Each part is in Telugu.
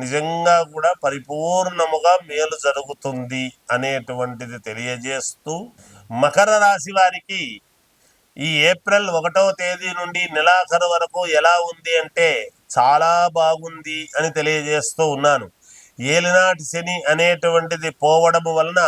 నిజంగా కూడా పరిపూర్ణముగా మేలు జరుగుతుంది అనేటువంటిది తెలియజేస్తూ మకర రాశి వారికి ఈ ఏప్రిల్ ఒకటవ తేదీ నుండి నెలాఖరు వరకు ఎలా ఉంది అంటే చాలా బాగుంది అని తెలియజేస్తూ ఉన్నాను. ఏలినాటి శని అనేటువంటిది పోవడం వలన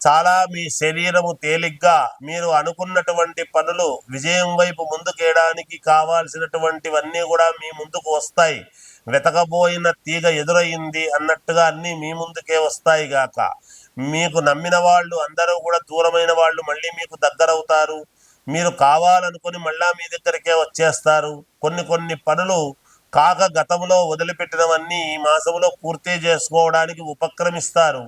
చాలా మీ శరీరము తేలిగ్గా మీరు అనుకున్నటువంటి పనులు విజయం వైపు ముందుకేయడానికి కావాల్సినటువంటివన్నీ కూడా మీ ముందుకు వస్తాయి. వెతకబోయిన తీగ ఎదురయింది అన్నట్టుగా అన్నీ మీ ముందుకే వస్తాయి గాక. మీకు నమ్మిన వాళ్ళు అందరూ కూడా దూరమైన వాళ్ళు మళ్ళీ మీకు దగ్గరవుతారు. మీరు కావాలనుకుని మళ్ళా మీ దగ్గరికే వచ్చేస్తారు. కొన్ని కొన్ని పనులు కాక గతంలో వదిలిపెట్టినవన్నీ ఈ మాసంలో పూర్తి చేసుకోవడానికి ఉపక్రమిస్తారు.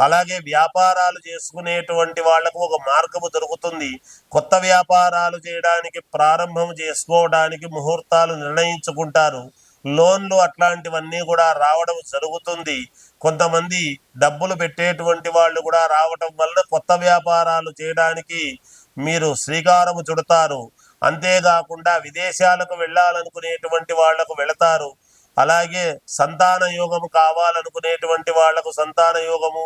అలాగే వ్యాపారాలు చేసుకునేటువంటి వాళ్ళకు ఒక మార్గము దొరుకుతుంది. కొత్త వ్యాపారాలు చేయడానికి ప్రారంభం చేసుకోవడానికి ముహూర్తాలు నిర్ణయించుకుంటారు. లోన్లు అట్లాంటివన్నీ కూడా రావడం జరుగుతుంది. కొంతమంది డబ్బులు పెట్టేటువంటి వాళ్ళు కూడా రావటం వలన కొత్త వ్యాపారాలు చేయడానికి మీరు శ్రీకారము చుడతారు. అంతేకాకుండా విదేశాలకు వెళ్ళాలనుకునేటువంటి వాళ్ళకు వెళతారు. అలాగే సంతాన యోగము కావాలనుకునేటువంటి వాళ్ళకు సంతాన యోగము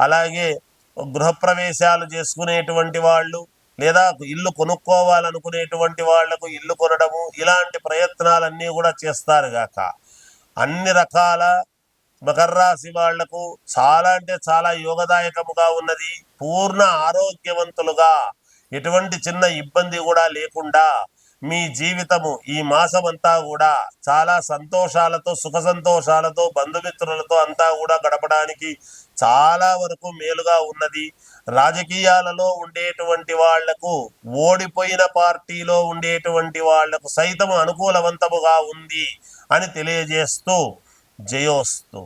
అలాగే గృహప్రవేశాలు చేసుకునేటువంటి వాళ్ళు లేదా ఇల్లు కొనుక్కోవాలనుకునేటువంటి వాళ్ళకు ఇల్లు కొనడము ఇలాంటి ప్రయత్నాలన్నీ కూడా చేస్తారు గాక. అన్ని రకాల మకర రాశి వాళ్ళకు చాలా అంటే చాలా యోగదాయకముగా ఉన్నది. పూర్ణ ఆరోగ్యవంతులుగా ఎటువంటి చిన్న ఇబ్బంది కూడా లేకుండా మీ జీవితము ఈ మాసమంతా కూడా చాలా సంతోషాలతో సుఖ సంతోషాలతో బంధుమిత్రులతో అంతా కూడా గడపడానికి చాలా వరకు మేలుగా ఉన్నది. రాజకీయాలలో ఉండేటువంటి వాళ్ళకు ఓడిపోయిన పార్టీలో ఉండేటువంటి వాళ్ళకు సైతం అనుకూలవంతముగా ఉంది అని తెలియజేస్తూ జయోస్తు.